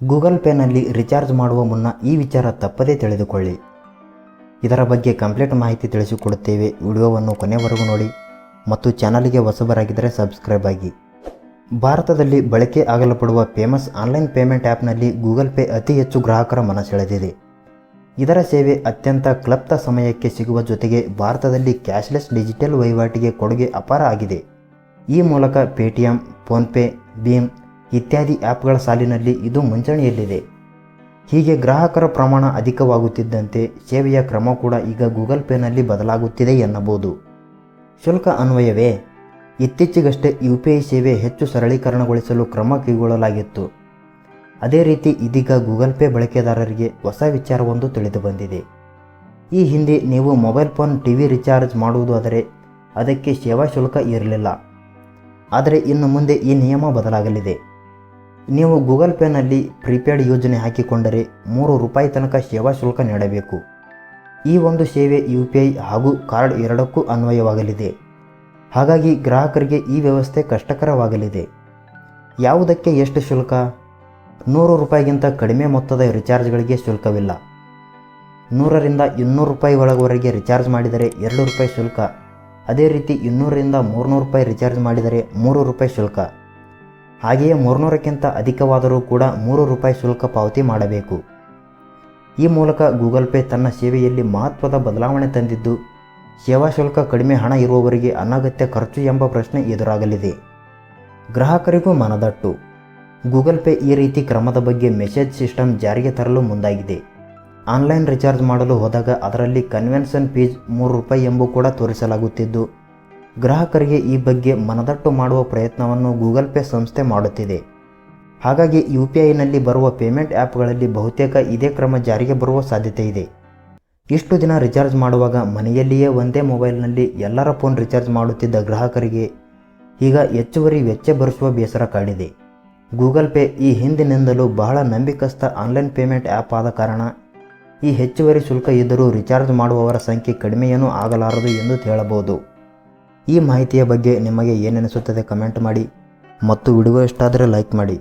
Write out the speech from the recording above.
Google ಪೇನಲ್ಲಿ recharge ಮಾಡುವ ಮುನ್ನ ಈ ವಿಚಾರ ತಪ್ಪದೇ ತಿಳಿದುಕೊಳ್ಳಿ. ಇದರ ಬಗ್ಗೆ ಕಂಪ್ಲೀಟ್ ಮಾಹಿತಿ ತಿಳಿಸಿಕೊಡುತ್ತೇವೆ. ವಿಡಿಯೋವನ್ನು ಕೊನೆವರೆಗೂ ನೋಡಿ ಮತ್ತು ಚಾನಲ್ಗೆ ಹೊಸಬರಾಗಿದ್ದರೆ ಸಬ್ಸ್ಕ್ರೈಬ್ ಆಗಿ. ಭಾರತದಲ್ಲಿ ಬಳಕೆ ಆಗಲ್ಪಡುವ ಫೇಮಸ್ ಆನ್ಲೈನ್ ಪೇಮೆಂಟ್ ಆ್ಯಪ್ನಲ್ಲಿ ಗೂಗಲ್ ಪೇ ಅತಿ ಹೆಚ್ಚು ಗ್ರಾಹಕರ ಮನ ಸೆಳೆದಿದೆ ಇದರ ಸೇವೆ ಅತ್ಯಂತ ಕ್ಲಪ್ತ ಸಮಯಕ್ಕೆ ಸಿಗುವ ಜೊತೆಗೆ ಭಾರತದಲ್ಲಿ ಕ್ಯಾಶ್ಲೆಸ್ ಡಿಜಿಟಲ್ ವಹಿವಾಟಿಗೆ ಕೊಡುಗೆ ಅಪಾರ ಆಗಿದೆ. ಈ ಮೂಲಕ ಪೇಟಿಎಂ, ಫೋನ್ಪೇ, ಭೀಮ್ ಇತ್ಯಾದಿ ಆ್ಯಪ್ಗಳ ಸಾಲಿನಲ್ಲಿ ಇದು ಮುಂಚೂಣಿಯಲ್ಲಿದೆ. ಹೀಗೆ ಗ್ರಾಹಕರ ಪ್ರಮಾಣ ಅಧಿಕವಾಗುತ್ತಿದ್ದಂತೆ ಸೇವೆಯ ಕ್ರಮ ಕೂಡ ಈಗ ಗೂಗಲ್ ಪೇನಲ್ಲಿ ಬದಲಾಗುತ್ತಿದೆ ಎನ್ನಬಹುದು. ಶುಲ್ಕ ಅನ್ವಯವೇ? ಇತ್ತೀಚೆಗಷ್ಟೇ ಯು ಪಿ ಐ ಸೇವೆ ಹೆಚ್ಚು ಸರಳೀಕರಣಗೊಳಿಸಲು ಕ್ರಮ ಕೈಗೊಳ್ಳಲಾಗಿತ್ತು. ಅದೇ ರೀತಿ ಇದೀಗ ಗೂಗಲ್ ಪೇ ಬಳಕೆದಾರರಿಗೆ ಹೊಸ ವಿಚಾರವೊಂದು ತಿಳಿದು ಬಂದಿದೆ. ಈ ಹಿಂದೆ ನೀವು mobile phone T V recharge ಮಾಡುವುದಾದರೆ ಅದಕ್ಕೆ ಸೇವಾ ಶುಲ್ಕ ಇರಲಿಲ್ಲ. ಆದರೆ ಇನ್ನು ಮುಂದೆ ಈ ನಿಯಮ ಬದಲಾಗಲಿದೆ. ನೀವು ಗೂಗಲ್ ಪೇನಲ್ಲಿ ಪ್ರೀಪೇಡ್ ಯೋಜನೆ ಹಾಕಿಕೊಂಡರೆ ಮೂರು ರೂಪಾಯಿ ತನಕ ಸೇವಾ ಶುಲ್ಕ ನೀಡಬೇಕು. ಈ ಒಂದು ಸೇವೆ ಯು ಪಿ ಐ ಹಾಗೂ ಕಾರ್ಡ್ ಎರಡಕ್ಕೂ ಅನ್ವಯವಾಗಲಿದೆ. ಹಾಗಾಗಿ ಗ್ರಾಹಕರಿಗೆ ಈ ವ್ಯವಸ್ಥೆ ಕಷ್ಟಕರವಾಗಲಿದೆ. ಯಾವುದಕ್ಕೆ ಎಷ್ಟು ಶುಲ್ಕ? ನೂರು ರೂಪಾಯಿಗಿಂತ ಕಡಿಮೆ ಮೊತ್ತದ ರಿಚಾರ್ಜ್ಗಳಿಗೆ ಶುಲ್ಕವಿಲ್ಲ. ನೂರರಿಂದ ಇನ್ನೂರು ರೂಪಾಯಿ ಒಳಗವರೆಗೆ ರಿಚಾರ್ಜ್ ಮಾಡಿದರೆ ಎರಡು ರೂಪಾಯಿ ಶುಲ್ಕ. ಅದೇ ರೀತಿ ಇನ್ನೂರರಿಂದ ಮೂರುನೂರು ರೂಪಾಯಿ ರಿಚಾರ್ಜ್ ಮಾಡಿದರೆ ಮೂರು ರೂಪಾಯಿ ಶುಲ್ಕ. ಹಾಗೆಯೇ ಮೂರುನೂರಕ್ಕಿಂತ ಅಧಿಕವಾದರೂ ಕೂಡ ಮೂರು ರೂಪಾಯಿ ಶುಲ್ಕ ಪಾವತಿ ಮಾಡಬೇಕು. ಈ ಮೂಲಕ ಗೂಗಲ್ ಪೇ ತನ್ನ ಸೇವೆಯಲ್ಲಿ ಮಹತ್ವದ ಬದಲಾವಣೆ ತಂದಿದ್ದು, ಸೇವಾ ಶುಲ್ಕ ಕಡಿಮೆ ಹಣ ಇರುವವರಿಗೆ ಅನಗತ್ಯ ಖರ್ಚು ಎಂಬ ಪ್ರಶ್ನೆ ಎದುರಾಗಲಿದೆ. ಗ್ರಾಹಕರಿಗೂ ಮನದಟ್ಟು. ಗೂಗಲ್ ಪೇ ಈ ರೀತಿ ಕ್ರಮದ ಬಗ್ಗೆ ಮೆಸೇಜ್ ಸಿಸ್ಟಮ್ ಜಾರಿಗೆ ತರಲು ಮುಂದಾಗಿದೆ. ಆನ್ಲೈನ್ ರಿಚಾರ್ಜ್ ಮಾಡಲು ಹೋದಾಗ ಅದರಲ್ಲಿ ಕನ್ವೆನ್ಷನ್ ಫೀಸ್ ಮೂರು ರೂಪಾಯಿ ಎಂಬು ಕೂಡ ತೋರಿಸಲಾಗುತ್ತಿದ್ದು ಗ್ರಾಹಕರಿಗೆ ಈ ಬಗ್ಗೆ ಮನದಟ್ಟು ಮಾಡುವ ಪ್ರಯತ್ನವನ್ನು ಗೂಗಲ್ ಪೇ ಸಂಸ್ಥೆ ಮಾಡುತ್ತಿದೆ. ಹಾಗಾಗಿ ಯು ಪಿ ಐನಲ್ಲಿ ಬರುವ ಪೇಮೆಂಟ್ ಆ್ಯಪ್ಗಳಲ್ಲಿ ಬಹುತೇಕ ಇದೇ ಕ್ರಮ ಜಾರಿಗೆ ಬರುವ ಸಾಧ್ಯತೆ ಇದೆ. ಇಷ್ಟು ದಿನ ರಿಚಾರ್ಜ್ ಮಾಡುವಾಗ ಮನೆಯಲ್ಲಿಯೇ ಒಂದೇ ಮೊಬೈಲ್ನಲ್ಲಿ ಎಲ್ಲರ ಫೋನ್ ರಿಚಾರ್ಜ್ ಮಾಡುತ್ತಿದ್ದ ಗ್ರಾಹಕರಿಗೆ ಈಗ ಹೆಚ್ಚುವರಿ ವೆಚ್ಚ ಭರಿಸುವ ಬೇಸರ ಕಾಡಿದೆ. ಗೂಗಲ್ ಪೇ ಈ ಹಿಂದಿನಿಂದಲೂ ಬಹಳ ನಂಬಿಕಸ್ಥ ಆನ್ಲೈನ್ ಪೇಮೆಂಟ್ ಆ್ಯಪ್ ಆದ ಕಾರಣ ಈ ಹೆಚ್ಚುವರಿ ಶುಲ್ಕ ಇದ್ದರೂ ರಿಚಾರ್ಜ್ ಮಾಡುವವರ ಸಂಖ್ಯೆ ಕಡಿಮೆಯೇನೂ ಆಗಲಾರದು ಎಂದು ಹೇಳಬಹುದು. ಈ ಮಾಹಿತಿಯ ಬಗ್ಗೆ ನಿಮಗೆ ಏನೆನಿಸುತ್ತದೆ ಕಮೆಂಟ್ ಮಾಡಿ ಮತ್ತು ವಿಡಿಯೋ ಇಷ್ಟ ಆದರೆ ಲೈಕ್ ಮಾಡಿ.